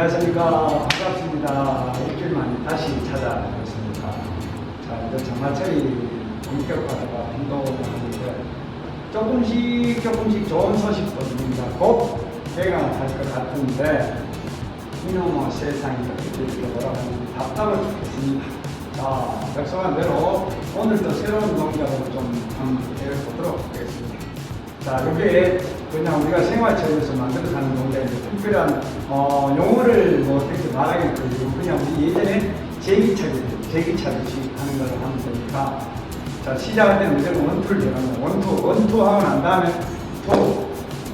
안녕하십니까. 반갑습니다. 일주일 만에 다시 찾아뵙습니다. 자, 이제 장마철이 본격화가 운동하는데 조금씩 조금씩 좋은 소식들입니다. 곧 개강할 것 같은데 이놈의 세상이 어떻게 돌아가는지 답답을 죽겠습니다. 자, 약속한 대로 오늘도 새로운 동작을 좀 한번 해보도록 하겠습니다. 자, 이게 그냥 우리가 생활체에서 만들어 가는 동작인데 특별한 어, 용어를 뭐 그렇게 말하겠고요. 그냥 우리 예전에 제기차기, 제기차듯이 하는 걸 하면 되니까 자, 시작할 때는 무조건 원투를 들어가는 원투, 원투 하고 난 다음에 투.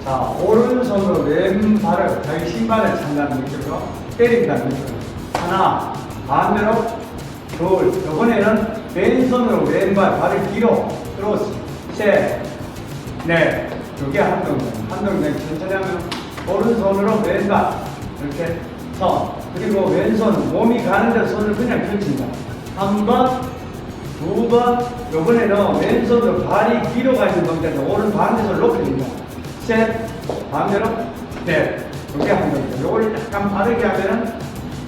자, 오른손으로 왼발을 자기 신발에 찬다는 느낌으로 때린다는 느낌으로. 하나, 반대로 둘. 이번에는 왼손으로 왼발, 발을 뒤로 들어왔습니다. 셋, 네, 이게 한 동작. 한 동작 천천히 하면 오른손으로 왼발 이렇게 선 그리고 왼손 몸이 가는 데 손을 그냥 펼친다. 한 번, 두 번, 요번에는 왼손으로 발이 뒤로 가는 동작인데 오른 반대손을 높여줍니다. 셋, 반대로 넷. 이게 한 동작. 요걸 약간 빠르게 하면은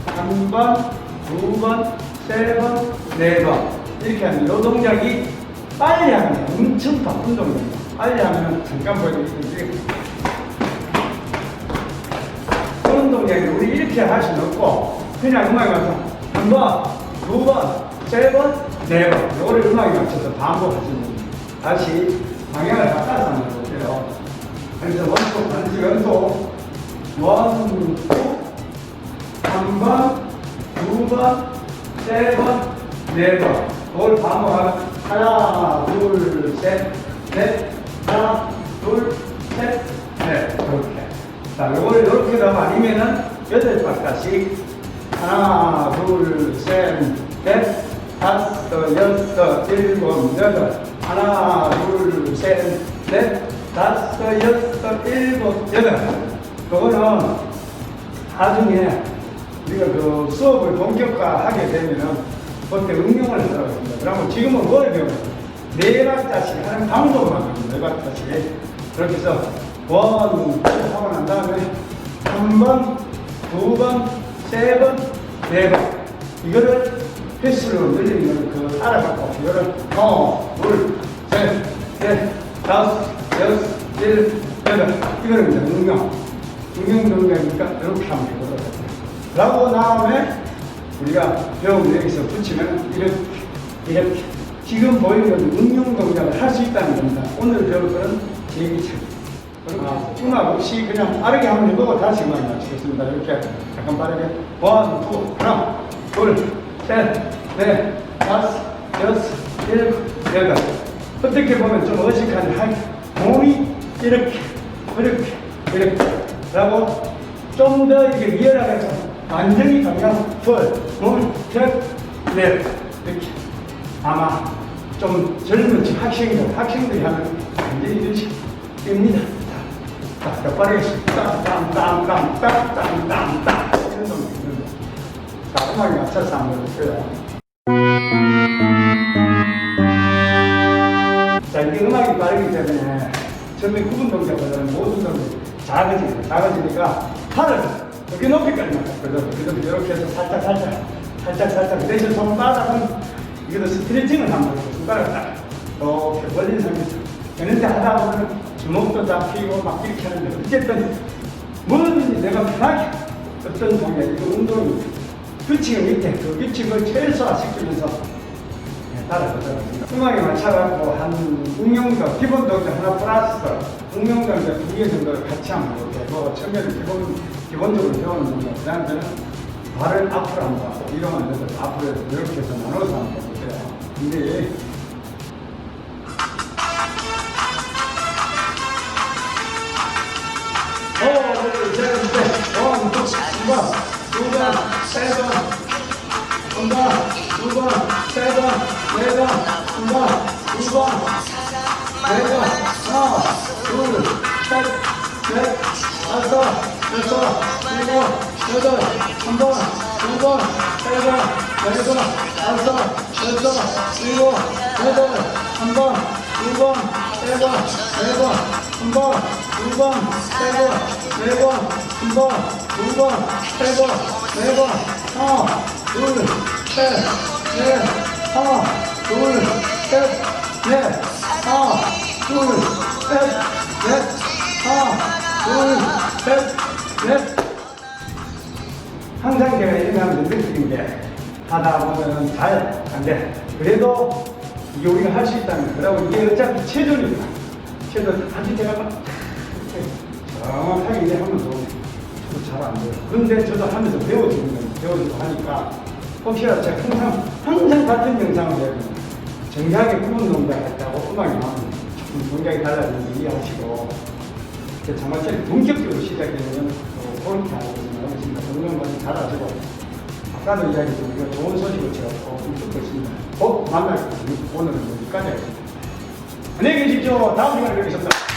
한 번, 두 번, 세 번, 네 번. 이렇게 하면 요 동작이 빨리 하면 엄청 바쁜 동작입니다. 빨리 하면 잠깐 보여드릴게요. 그런 동작이 우리 이렇게 할 수는 없고 그냥 음악에 맞춰서 한 번, 두 번, 세 번, 네 번. 요거를 음악에 맞춰서 반복하시면 됩니다. 다시 방향을 바꿔서 한번 볼게요. 그래서 원투, 반지 연속 원, 투, 한 번, 두 번, 세 번, 네 번. 그걸 반복하면 하나, 둘, 셋, 넷, 하나, 둘, 셋, 넷. 이렇게. 자, 요걸 이렇게 하면 아니면은 여덟 바퀴씩 하나, 둘, 셋, 넷, 다섯, 여섯, 일곱, 여덟. 하나, 둘, 셋, 넷, 다섯, 여섯, 일곱, 여덟. 그거는 나중에 우리가 그 수업을 본격화하게 되면은 그때 응용을 하도록 합니다. 그러면 지금은 뭘 배워요? 네 박자씩 하는 방법만 배웁니다. 네 박자씩. 그렇게 해서 원, 투 하고 난 다음에 한 번, 두 번, 세 번, 네 번. 이거를 횟수로 늘리는 걸 그 알아갖고 이거를 하나, 둘, 셋, 넷, 다섯, 여섯, 일곱, 여덟. 이거는 이제 응용. 응용 동작이니까 이렇게 하면 되거든요. 라고 다음에 우리가 배운 여기서 붙이면 이렇게, 이렇게. 지금 보이는 응용 동작을 할 수 있다는 겁니다. 오늘 배울 거는 제기차기. 아, 음악 없이 그냥 빠르게 한번 해보고 다시 음악 맞추겠습니다. 이렇게 약간 빠르게. 원, 투, 하나, 둘, 셋, 넷, 다섯, 여섯, 일곱, 여덟. 어떻게 보면 좀 어색한데, 할 몸이 이렇게, 이렇게, 이렇게. 라고 좀 더 이게 리얼하게 완전히 그냥 둘, 둘, 셋, 넷. 이렇게. 아마 좀 젊은 지 학생들, 학생들이 하면 완전히 이런 식입니다. 자, 자, 빠르게 땅땅땅땅땅땅땅 이런 놈이 있는데. 자, 음악에 맞춰서 한번 해볼게요. 자, 이게 음악이 빠르기 때문에 처음에 구분 동작보다는 모든 동작이 작아지니까, 작아지니까 팔을 이렇게 높이까지 맞았거든. 그래서 이렇게 해서 살짝, 살짝, 살짝, 살짝. 그 대신 손바닥은 이것도 스트레칭을 한번 해서 손가락을 딱 이렇게 벌린 상태에서. 그런데 하다 보면 주먹도 잡히고 막 이렇게 하는데 어쨌든 뭐든지 내가 편하게 어떤 동작, 이거 운동이 규칙을 밑에 그 규칙을 최소화시키면서 네, 합니다. 음악에 맞춰갖고 한 응용도, 기본 동작 하나 플러스 응용 동작 두개 정도를 같이 이렇게 해보고 처음에는 기본, 기본적으로 배우는 동작, 그 다음에는 발을 앞으로 한번 뒤로 만들어서 앞으로 이렇게 해서 나눠서 해볼게요. 근데 오, 둘, 셋, 넷, 원, 투, 한 번, 두 번, 세 번, 한 번, 두 번, 세 번, 네 번, 한 번, 두 번, 번, 네 번, 다섯, 여섯, 일곱, 여덟, 한 번, 두 번, 세 번, 네 번, 한 번, 두 번, 세 번, 네 번, 한 번, 두 번, 세 번, 네 번, 하나, 둘, 셋, 넷, 하나, 둘, 셋, 넷, 하나, 둘, 셋, 넷, 하나, 둘, 셋, 넷. 항상 제가 느끼는 게 하다 보면 잘 안 돼. 그래도 이게 우리가 할 수 있다는 거라고 이게 어차피 체존이구나. 체존 아주 제가 막 정확하게 이제 하면 도 잘 안 돼요. 그런데 저도 하면서 배워지는 거예요. 배워지고 하니까 혹시라도 제가 항상 항상 같은 영상을 배우면 정상의 구분 동작 했다고 음악이 나오면 조금 동작이 달라지는 걸 이해하시고 정말 본격적으로 시작되면 또 그렇게 하고 있습니다. 점점 많이 달아지고 아까도 이야기했지만 우리가 좋은 소식을 제가 있습니다. 곧 만날. 오늘은 여기까지 하겠습니다. 안녕히 계십시오. 다음 시간에 뵙겠습니다.